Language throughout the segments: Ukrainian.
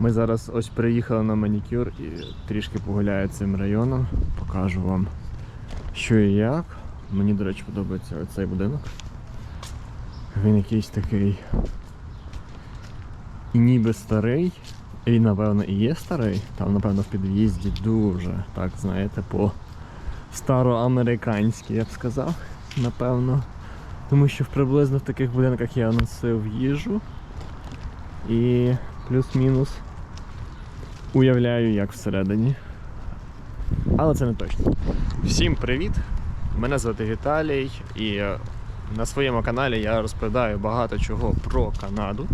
Ми зараз ось приїхали на манікюр і трішки погуляю цим районом. Покажу вам, що і як. Мені, до речі, подобається цей будинок. Він якийсь такий і ніби старий, і напевно і є старий. Там, напевно, в під'їзді дуже, так, знаєте, по староамериканськи, я б сказав, напевно. Тому що приблизно в таких будинках я носив їжу. І плюс-мінус уявляю, як всередині. Але це не точно. Всім привіт! Мене звати Віталій, і е, на своєму каналі я розповідаю багато чого про Канаду.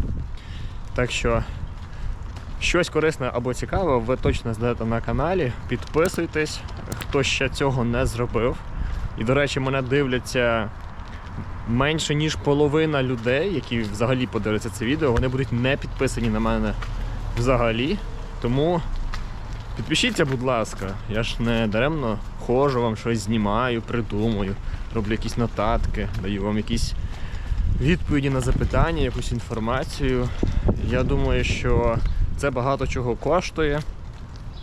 Так що щось корисне або цікаве, ви точно знайдете на каналі. Підписуйтесь, хто ще цього не зробив. І, до речі, мене дивляться менше ніж половина людей, які взагалі подивляться це відео, вони будуть не підписані на мене взагалі. Тому підпишіться, будь ласка. Я ж не даремно ходжу, вам щось знімаю, придумую, роблю якісь нотатки, даю вам якісь відповіді на запитання, якусь інформацію. Я думаю, що це багато чого коштує.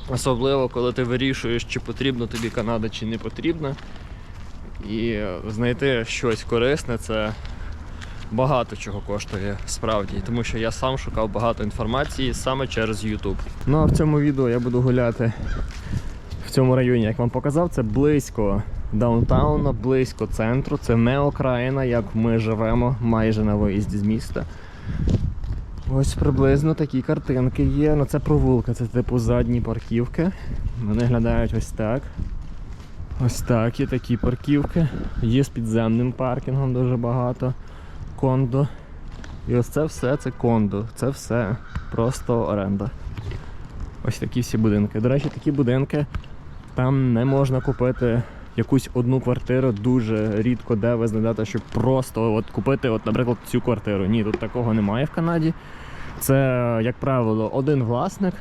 Особливо, коли ти вирішуєш, чи потрібно тобі Канада, чи не потрібно. І знайти щось корисне це багато чого коштує справді, тому що я сам шукав багато інформації саме через YouTube. Ну а в цьому відео я буду гуляти в цьому районі, як вам показав, це близько даунтауна, близько центру. Це не окраїна, як ми живемо майже на виїзді з міста. Ось приблизно такі картинки є. Ну це провулка, це типу задні парківки. Вони глядають ось так. Ось так, є такі парківки. Є з підземним паркінгом дуже багато. Кондо. І ось це все це кондо. Це все просто оренда. Ось такі всі будинки. До речі, такі будинки там не можна купити якусь одну квартиру дуже рідко, де ви знайдете, щоб просто от купити, от, наприклад, цю квартиру. Ні, тут такого немає в Канаді. Це, як правило, один власник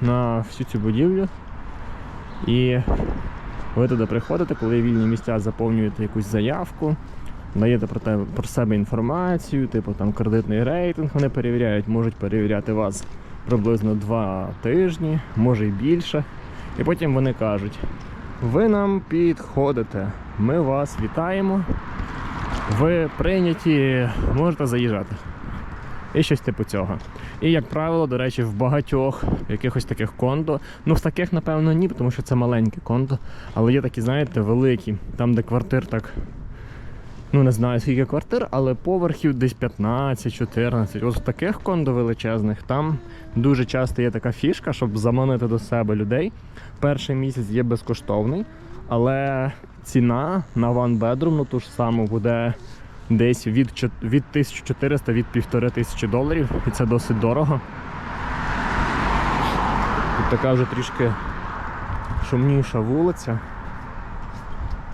на всю цю будівлю. І ви туди приходите, коли вільні місця, заповнюєте якусь заявку, даєте про, про себе інформацію, типу там кредитний рейтинг вони перевіряють, можуть перевіряти вас приблизно два тижні, може і більше. І потім вони кажуть: ви нам підходите, ми вас вітаємо, ви прийняті, можете заїжджати. І щось типу цього. І, як правило, до речі, в багатьох якихось таких кондо. Ну, в таких, напевно, ні, тому що це маленьке кондо. Але є такі, знаєте, великі, там, де квартир так. Ну, не знаю скільки квартир, але поверхів десь 15-14. От в таких кондо величезних там дуже часто є така фішка, щоб заманити до себе людей. Перший місяць є безкоштовний, але ціна на bedroom, ну ту ж саму, буде десь від, від 1400 від 1500 доларів, і це досить дорого. Тут така вже трішки шумніша вулиця.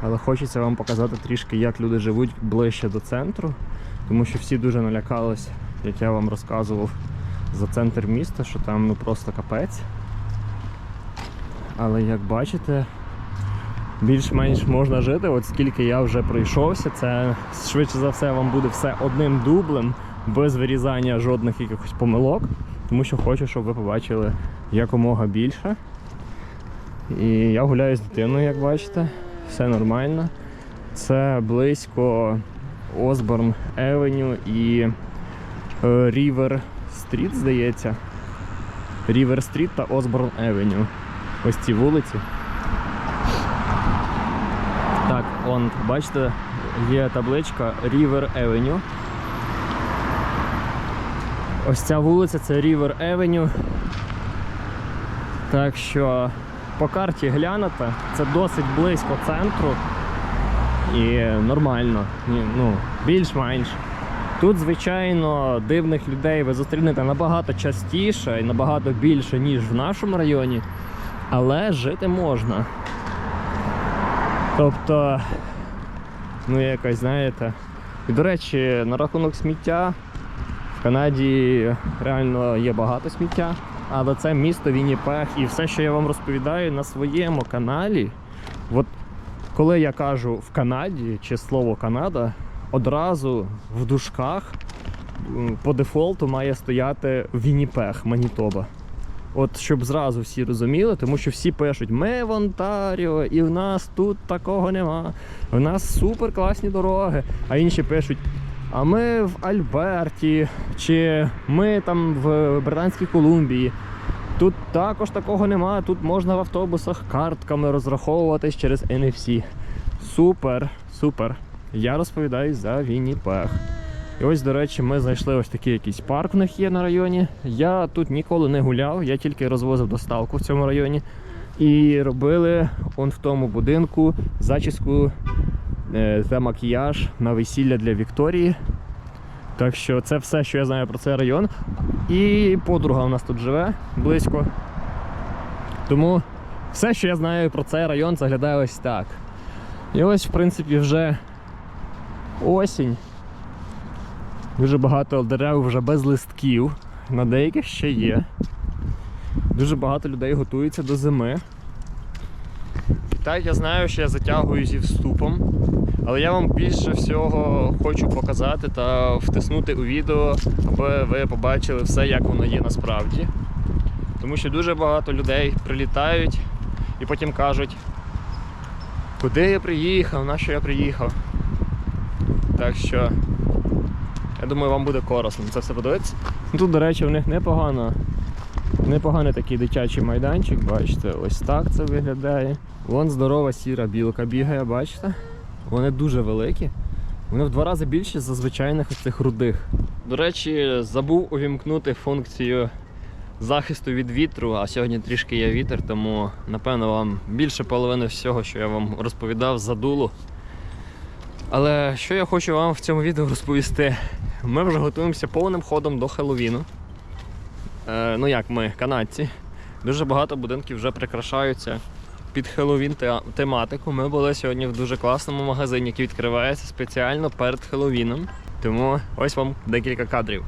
Але хочеться вам показати трішки, як люди живуть ближче до центру, тому що всі дуже налякались, як я вам розказував, за центр міста, що там ну просто капець. Але як бачите, більш-менш можна жити. От скільки я вже пройшовся, це швидше за все вам буде все одним дублем, без вирізання жодних якихось помилок, тому що хочу, щоб ви побачили якомога більше. І я гуляю з дитиною, як бачите, все нормально. Це близько Осборн Евеню і Рівер Стріт, здається. Рівер Стріт та Осборн Евеню. Ось ці вулиці. Так, он, бачите, є табличка River Avenue. Ось ця вулиця це River Avenue. Так що по карті глянете, це досить близько центру і нормально, ну, більш-менш. Тут, звичайно, дивних людей ви зустрінете набагато частіше і набагато більше, ніж в нашому районі, але жити можна. Тобто, ну якось, знаєте. І до речі, на рахунок сміття в Канаді реально є багато сміття, але це місто Вінніпех і все, що я вам розповідаю на своєму каналі. От коли я кажу в Канаді чи слово Канада, одразу в дужках по дефолту має стояти Вінніпех, Манітоба. От щоб зразу всі розуміли, тому що всі пишуть: ми в Онтаріо, і в нас тут такого нема. В нас супер класні дороги. А інші пишуть: а ми в Альберті, чи ми там в Британській Колумбії. Тут також такого немає. Тут можна в автобусах картками розраховуватись через NFC. Супер, супер. Я розповідаю за Вінніпех. І ось, до речі, ми знайшли ось такий якийсь парк в них є на районі. Я тут ніколи не гуляв, я тільки розвозив доставку в цьому районі. І робили он в тому будинку зачіску е, та макіяж на весілля для Вікторії. Так що це все, що я знаю про цей район. І подруга у нас тут живе близько. Тому все, що я знаю про цей район, заглядає ось так. І ось, в принципі, вже осінь. Дуже багато дерев вже без листків. На деяких ще є. Дуже багато людей готується до зими. Так я знаю, що я затягую зі вступом. Але я вам більше всього хочу показати та втиснути у відео, аби ви побачили все, як воно є насправді. Тому що дуже багато людей прилітають і потім кажуть, куди я приїхав, на що я приїхав. Так що я думаю, вам буде корисно це все подивитися. Тут, до речі, в них непогано. Непоганий такий дитячий майданчик, бачите, ось так це виглядає. Вон здорова сіра білка бігає, бачите? Вони дуже великі. Вони в два рази більші за звичайних цих рудих. До речі, забув увімкнути функцію захисту від вітру, а сьогодні трішки є вітер, тому напевно вам більше половини всього, що я вам розповідав, задуло. Але що я хочу вам в цьому відео розповісти? Ми вже готуємося повним ходом до Хеллоуіну. Е, ну як ми, канадці. Дуже багато будинків вже прикрашаються під Хеллоуін тематику. Ми були сьогодні в дуже класному магазині, який відкривається спеціально перед Хеллоуіном. Тому ось вам декілька кадрів.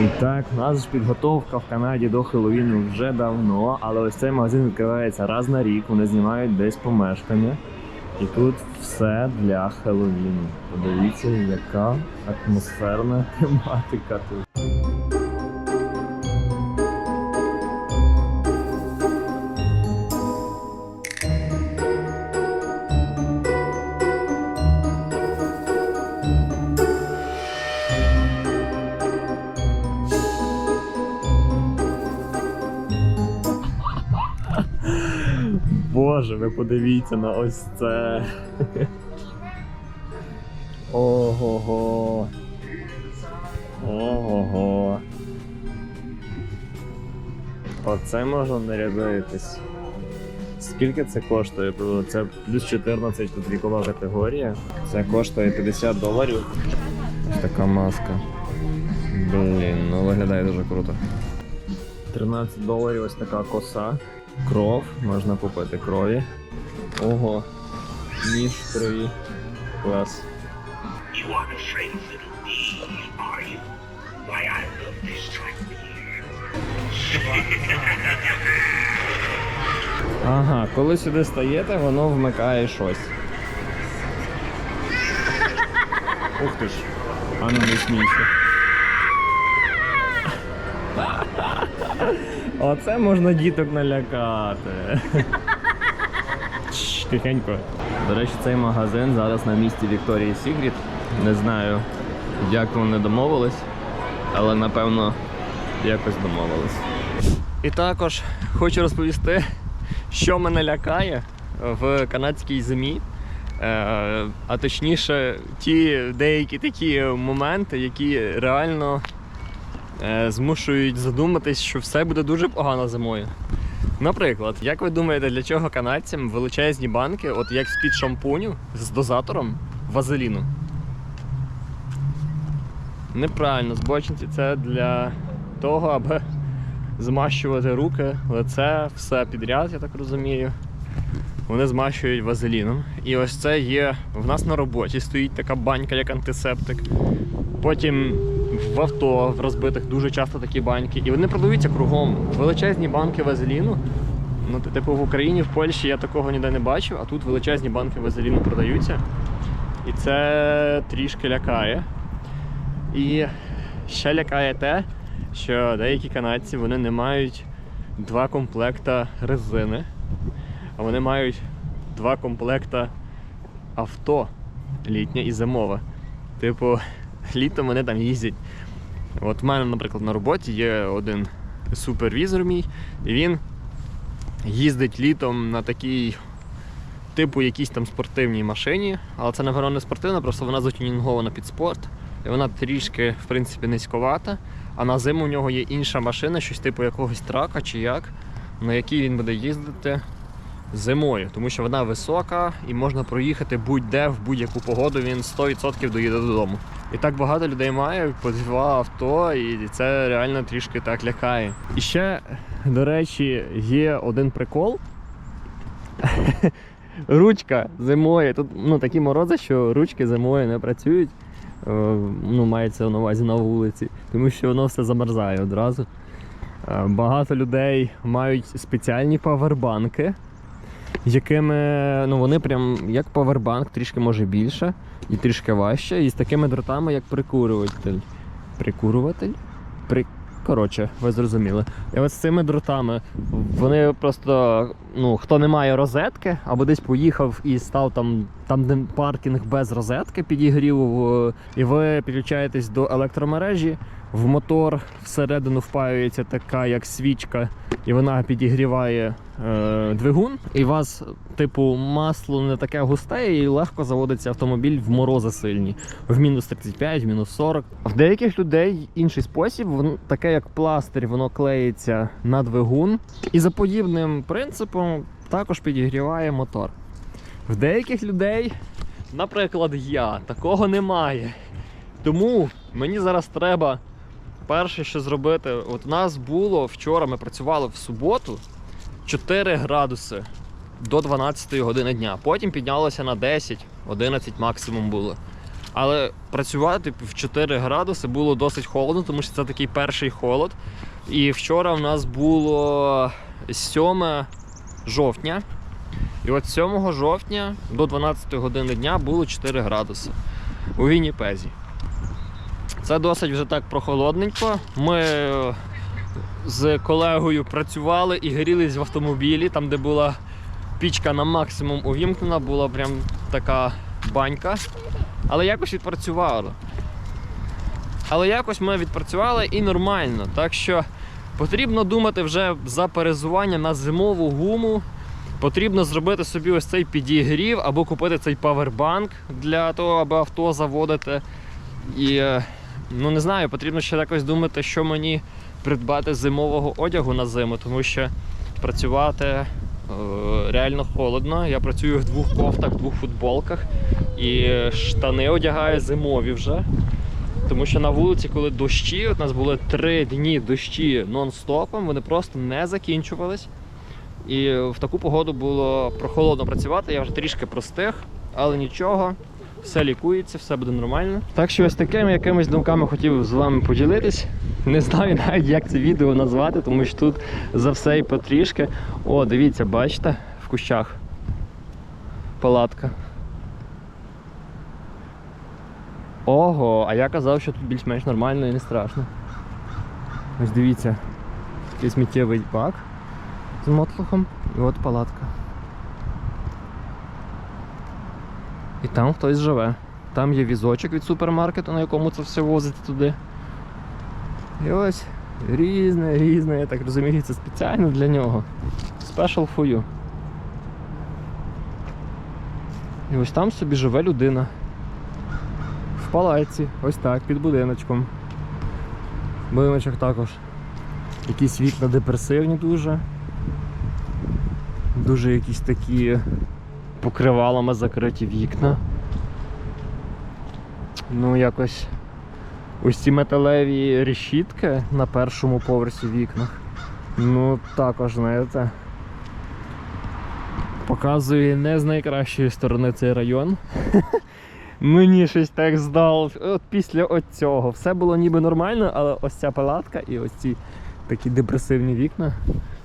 І так, у нас підготовка в Канаді до Хеллоуіну вже давно, але ось цей магазин відкривається раз на рік, вони знімають десь помешкання. І тут все для Хеллоуіну. Подивіться, яка атмосферна тематика тут. Боже, ви подивіться на ось це. Ого-го. Ого-го. Оце можна нарядитись. Скільки це коштує? Це плюс 14 тут вікова категорія. Це коштує 50 доларів. Ось така маска. Блін, ну виглядає дуже круто. 13 доларів ось така коса. Кров, можна купити крові. Ого. Ніж крові. Клас. Ага, коли сюди стаєте, воно вмикає щось. Ух ти ж. А ну не смійся. Оце можна діток налякати. Тихенько. До речі, цей магазин зараз на місці Вікторії Сігріт. Не знаю, як вони домовились, але напевно якось домовились. І також хочу розповісти, що мене лякає в канадській зимі. Е, А точніше, ті деякі такі моменти, які реально змушують задуматись, що все буде дуже погано зимою. Наприклад, як ви думаєте, для чого канадцям величезні банки, от як з-під шампуню з дозатором вазеліну? Неправильно, збочинці це для того, аби змащувати руки, лице, все підряд, я так розумію. Вони змащують вазеліном. І ось це є в нас на роботі. Стоїть така банька, як антисептик. Потім в авто в розбитих дуже часто такі баньки. І вони продаються кругом. Величезні банки вазеліну. Ну, типу в Україні, в Польщі я такого ніде не бачив, а тут величезні банки вазеліну продаються. І це трішки лякає. І ще лякає те, що деякі канадці вони не мають два комплекта резини, а вони мають два комплекта авто літнє і зимове. Типу, літом вони там їздять. От в мене, наприклад, на роботі є один супервізор мій, і він їздить літом на такій, типу, якійсь там спортивній машині, але це, напевно, не спортивна, просто вона затюнінгована під спорт. І вона трішки, в принципі, низьковата. А на зиму у нього є інша машина, щось типу якогось трака чи як, на якій він буде їздити зимою, тому що вона висока і можна проїхати будь-де в будь-яку погоду, він 100% доїде додому. І так багато людей має по два авто, і це реально трішки так лякає. І ще, до речі, є один прикол. Ручка зимою. Тут ну, такі морози, що ручки зимою не працюють. Е, Ну, мається на увазі на вулиці, тому що воно все замерзає одразу. Е, Багато людей мають спеціальні павербанки, якими ну, вони прям як павербанк, трішки може більше і трішки важче, і з такими дротами, як прикурюватель. Прикурюватель? При... Коротше, ви зрозуміли. І от з цими дротами вони просто, ну, хто не має розетки, або десь поїхав і став там, там де паркінг без розетки, підігрів, і ви підключаєтесь до електромережі, в мотор всередину впаюється така як свічка, і вона підігріває е, двигун. І у вас, типу, масло не таке густе, і легко заводиться автомобіль в морози сильні, в мінус 35, в мінус 40. В деяких людей інший спосіб, воно таке як пластир, воно клеїться на двигун. І за подібним принципом також підігріває мотор. В деяких людей, наприклад, я, такого немає. Тому мені зараз треба перше, що зробити. От у нас було вчора, ми працювали в суботу 4 градуси до 12 години дня. Потім піднялося на 10, 11 максимум було. Але працювати в 4 градуси було досить холодно, тому що це такий перший холод. І вчора в нас було 7 жовтня. І от 7 жовтня до 12 години дня було 4 градуси у Вінніпезі. Це досить вже так прохолодненько. Ми е, з колегою працювали і грілись в автомобілі, там, де була пічка на максимум увімкнена, була прям така банька. Але якось відпрацювали. Але якось ми відпрацювали і нормально. Так що потрібно думати вже за перезування на зимову гуму. Потрібно зробити собі ось цей підігрів або купити цей павербанк для того, аби авто заводити. І е, ну не знаю, потрібно ще якось думати, що мені придбати зимового одягу на зиму, тому що працювати е, реально холодно. Я працюю в двох кофтах, в двох футболках і штани одягаю зимові вже. Тому що на вулиці, коли дощі, от у нас були три дні дощі нон-стопом, вони просто не закінчувались. І в таку погоду було прохолодно працювати, я вже трішки простих, але нічого, все лікується, все буде нормально. Так що ось такими якимись думками хотів з вами поділитись. Не знаю навіть, як це відео назвати, тому що тут за все і потрішки. О, дивіться, бачите, в кущах палатка. Ого, а я казав, що тут більш-менш нормально і не страшно. Ось дивіться, такий сміттєвий бак з мотлухом і от палатка. І там хтось живе. Там є візочок від супермаркету, на якому це все возить туди. І ось різне, різне, я так розумію, це спеціально для нього. Special for you. І ось там собі живе людина. Палаці, ось так, під будиночком. Будиночок також. Якісь вікна депресивні дуже. Дуже якісь такі покривалами закриті вікна. Ну, якось ось ці металеві решітки на першому поверсі вікнах. Ну, також, знаєте, показує не з найкращої сторони цей район. Мені щось так здало. От після оцього. Все було ніби нормально, але ось ця палатка і ось ці такі депресивні вікна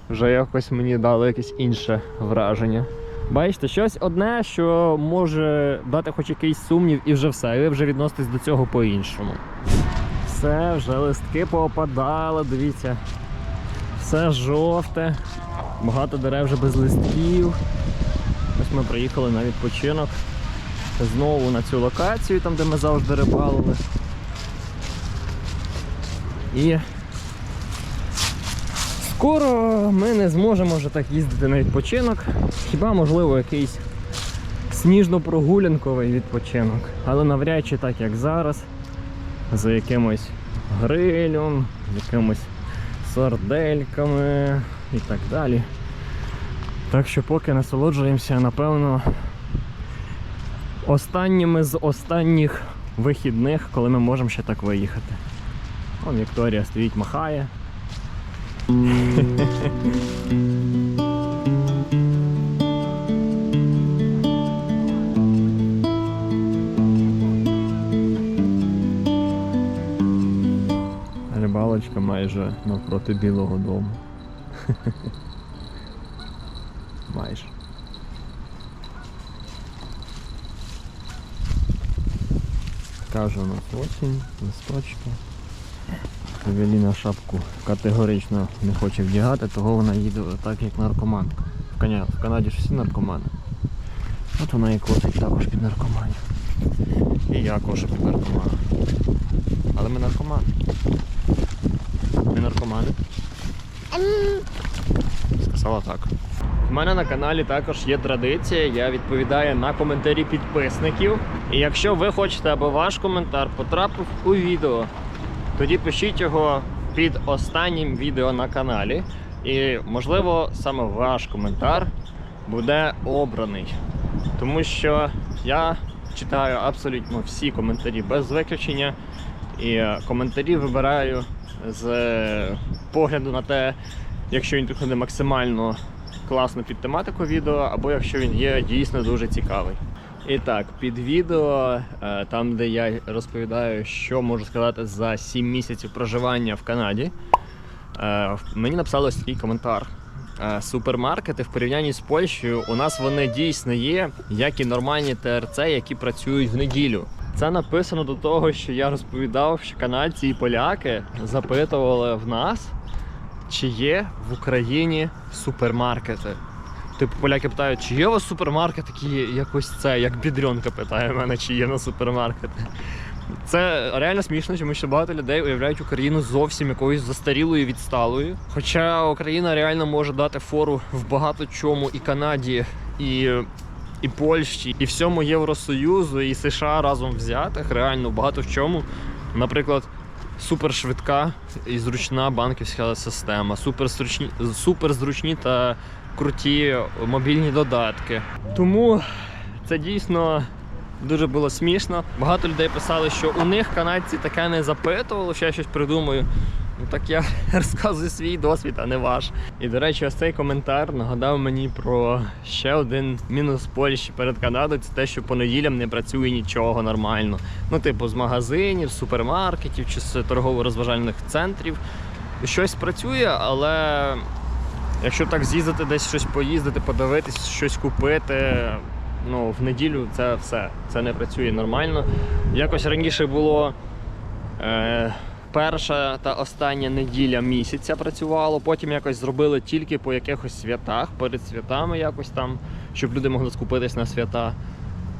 вже якось мені дало якесь інше враження. Бачите, щось одне, що може дати хоч якийсь сумнів, і вже все. І ви вже відноситесь до цього по-іншому. Все, вже листки поопадали, дивіться. Все жовте, багато дерев вже без листків. Ось ми приїхали на відпочинок знову на цю локацію, там де ми завжди рибалили. І скоро ми не зможемо вже так їздити на відпочинок. Хіба можливо якийсь сніжно-прогулянковий відпочинок. Але навряд чи так, як зараз, за якимось грилем, якимось сардельками і так далі. Так що поки насолоджуємося, напевно, останніми з останніх вихідних, коли ми можемо ще так виїхати. Вон Вікторія стоїть, махає. Рибалочка майже навпроти білого дому. Майже. Каже у нас осінь, листочки. Евеліна шапку категорично не хоче вдягати, того вона їде так, як наркоманка. В, Канаді ж всі наркомани. От вона і косить також під наркоманів. І я кошу під наркомана. Але ми наркомани. Ми наркомани. Сказала так. У мене на каналі також є традиція, я відповідаю на коментарі підписників. І якщо ви хочете, аби ваш коментар потрапив у відео, тоді пишіть його під останнім відео на каналі. І, можливо, саме ваш коментар буде обраний. Тому що я читаю абсолютно всі коментарі без виключення. І е, коментарі вибираю з е, погляду на те, якщо він підходить максимально класно під тематику відео, або якщо він є дійсно дуже цікавий. І так, під відео, е, там де я розповідаю, що можу сказати за 7 місяців проживання в Канаді, е, мені написали ось такий коментар. Е, Супермаркети в порівнянні з Польщею у нас вони дійсно є, як і нормальні ТРЦ, які працюють в неділю. Це написано до того, що я розповідав, що канадці і поляки запитували в нас, чи є в Україні супермаркети. Типу поляки питають, чи є у вас супермаркет такі, як ось це, як бідрьонка питає мене, чи є на супермаркети. Це реально смішно, тому що багато людей уявляють Україну зовсім якоюсь застарілою відсталою. Хоча Україна реально може дати фору в багато чому і Канаді, і, і Польщі, і всьому Євросоюзу, і США разом взятих. Реально багато в чому. Наприклад, супершвидка і зручна банківська система, суперзручні, суперзручні та круті мобільні додатки. Тому це дійсно дуже було смішно. Багато людей писали, що у них канадці таке не запитували, що я щось придумаю. Ну так я розказую свій досвід, а не ваш. І до речі, ось цей коментар нагадав мені про ще один мінус Польщі перед Канадою. Це те, що по неділям не працює нічого нормально. Ну, типу, з магазинів, супермаркетів чи з торгово-розважальних центрів. Щось працює, але якщо так з'їздити, десь щось поїздити, подивитись, щось купити. Ну, в неділю це все. Це не працює нормально. Якось раніше було. Е, перша та остання неділя місяця працювало, потім якось зробили тільки по якихось святах, перед святами якось там, щоб люди могли скупитись на свята.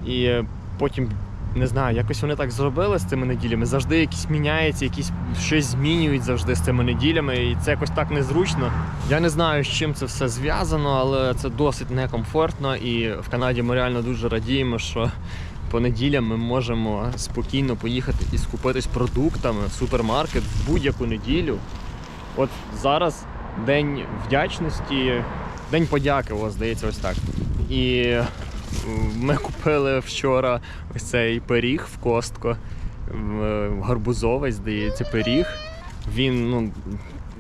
І е, потім, не знаю, якось вони так зробили з цими неділями. Завжди якісь міняється, якісь щось змінюють завжди з цими неділями, і це якось так незручно. Я не знаю, з чим це все зв'язано, але це досить некомфортно. І в Канаді ми реально дуже радіємо, що по неділям ми можемо спокійно поїхати і скупитись продуктами в супермаркет в будь-яку неділю. От зараз день вдячності, день подяки, о, здається, ось так. І е, ми купили вчора ось цей пиріг в Костко. в- Гарбузовий, здається, пиріг. Він, ну,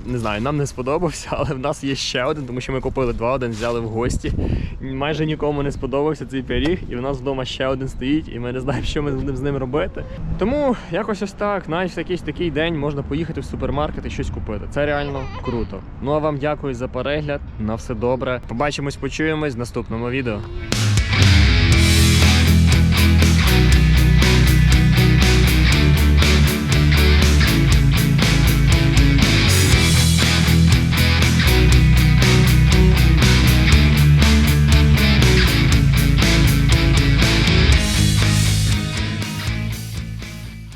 не знаю, нам не сподобався, але в нас є ще один, тому що ми купили два, один взяли в гості. Майже нікому не сподобався цей пиріг, і в нас вдома ще один стоїть, і ми не знаємо, що ми будемо з ним робити. Тому якось ось так, навіть в якийсь такий день можна поїхати в супермаркет і щось купити. Це реально круто. Ну а вам дякую за перегляд. На все добре. Побачимось, почуємось в наступному відео.